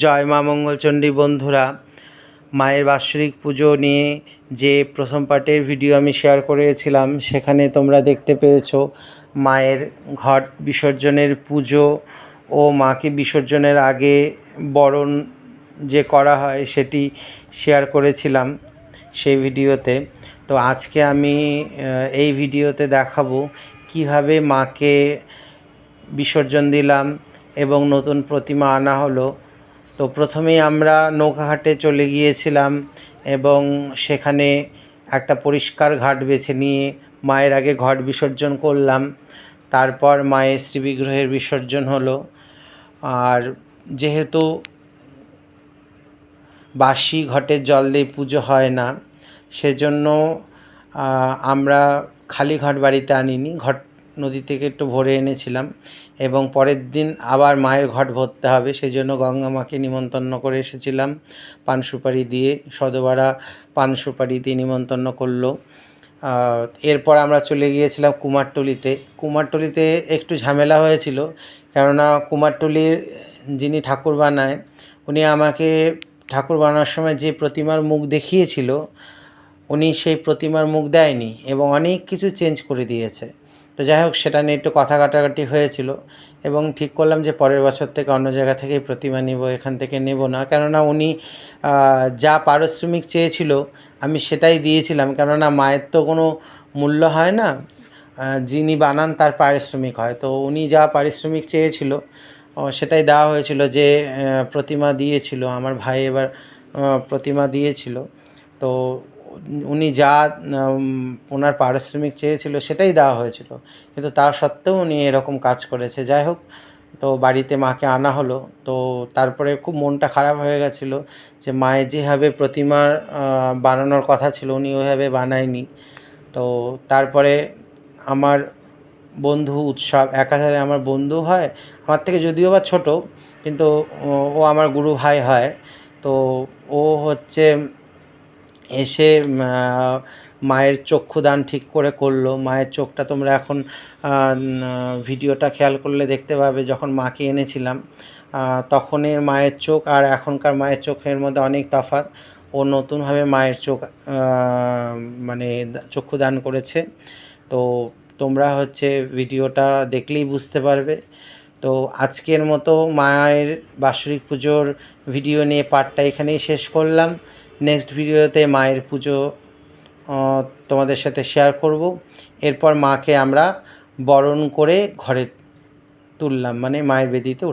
জয় মা মঙ্গলচণ্ডী বন্ধুরা, মায়ের বাৎসরিক পুজো নিয়ে যে প্রথম পার্টের ভিডিও আমি শেয়ার করেছিলাম, সেখানে তোমরা দেখতে পেয়েছ মায়ের ঘট বিসর্জনের পুজো ও মাকে বিসর্জনের আগে বরণ যে করা হয় সেটি শেয়ার করেছিলাম সেই ভিডিওতে। তো আজকে আমি এই ভিডিওতে দেখাবো কীভাবে মাকে বিসর্জন দিলাম এবং নতুন প্রতিমা আনা হলো। তো প্রথমেই আমরা নৌকাঘাটে চলে গিয়েছিলাম এবং সেখানে একটা পরিষ্কার ঘাট বেছে নিয়ে মায়ের আগে ঘট বিসর্জন করলাম। তারপর মায়ের শ্রীবিগ্রহের বিসর্জন হলো। আর যেহেতু বাসি ঘটের জল দিয়ে পুজো হয় না, সেজন্য আমরা খালি ঘট বাড়িতে আনিনি। ঘট নদী থেকে একটু ভরে এনেছিলাম এবং পরের দিন আবার মায়ের ঘট ভরতে হবে সেই জন্য গঙ্গা মাকে নিমন্ত্রণ করে এসেছিলাম। পান সুপারি দিয়ে সদবারা পান সুপারি দিয়ে নিমন্ত্রণ করল। এরপর আমরা চলে গিয়েছিলাম কুমারটুলিতে। কুমারটুলিতে একটু ঝামেলা হয়েছিল, কেননা কুমারটুলির যিনি ঠাকুর বানায়, উনি আমাকে ঠাকুর বানানোর সময় যে প্রতিমার মুখ দেখিয়েছিল, উনি সেই প্রতিমার মুখ দেয়নি এবং অনেক কিছু চেঞ্জ করে দিয়েছে। তো যাই হোক, সেটা নিয়ে একটু কথা কাটাকাটি হয়েছিল এবং ঠিক করলাম যে পরের বছর থেকে অন্য জায়গা থেকেই প্রতিমা নিব, এখান থেকে নেব না। কেননা উনি যা পারিশ্রমিক চেয়েছিল, আমি সেটাই দিয়েছিলাম। কেননা মায়ের তো কোনো মূল্য হয় না যিনি বানান তার পারিশ্রমিক হয়। তো উনি যা পারিশ্রমিক চেয়েছিল সেটাই দেওয়া হয়েছিল যে প্রতিমা দিয়েছিল। আমার ভাই এবার প্রতিমা দিয়েছিল। তো উনি যা ওনার পারিশ্রমিক চেয়েছিল সেটাই দেওয়া হয়েছিল। কিন্তু তা সত্ত্বেও উনি এরকম কাজ করেছে। যাই হোক, তো বাড়িতে মাকে আনা হলো। তো তারপরে খুব মনটা খারাপ হয়ে গেছিল যে মায়ের যেভাবে প্রতিমার বানানোর কথা ছিল উনি ওইভাবে বানায়নি। তো তারপরে আমার বন্ধু উৎসব, একাধারে আমার বন্ধু হয়। আমার থেকে যদিও বা ছোট, কিন্তু ও- ও আমার গুরু ভাই হয়। তো ও হচ্ছে এসে মায়ের চক্ষুদান ঠিক করে করল। মায়ের চোখটা তোমরা এখন ভিডিওটা খেয়াল করলে দেখতে পাবে যখন মাকে এনেছিলাম। তখনের মায়ের চোখ আর এখনকার মায়ের চোখের মধ্যে অনেক তফাৎ। ও নতুনভাবে মায়ের চোখ মানে দা- চক্ষু দান করেছে। তো তোমরা হচ্ছে ভিডিওটা দেখলেই বুঝতে পারবে। তো আজকের মতো মায়ের বাৎসরিক পুজোর ভিডিও নিয়ে পার্টটা এখানেই শেষ করলাম। নেক্সট ভিডিওতে মায়ের পুজো তোমাদের সাথে শেয়ার করব। এরপর মাকে আমরা বরণ করে ঘরে তুললাম মানে মায়ের বেদিতে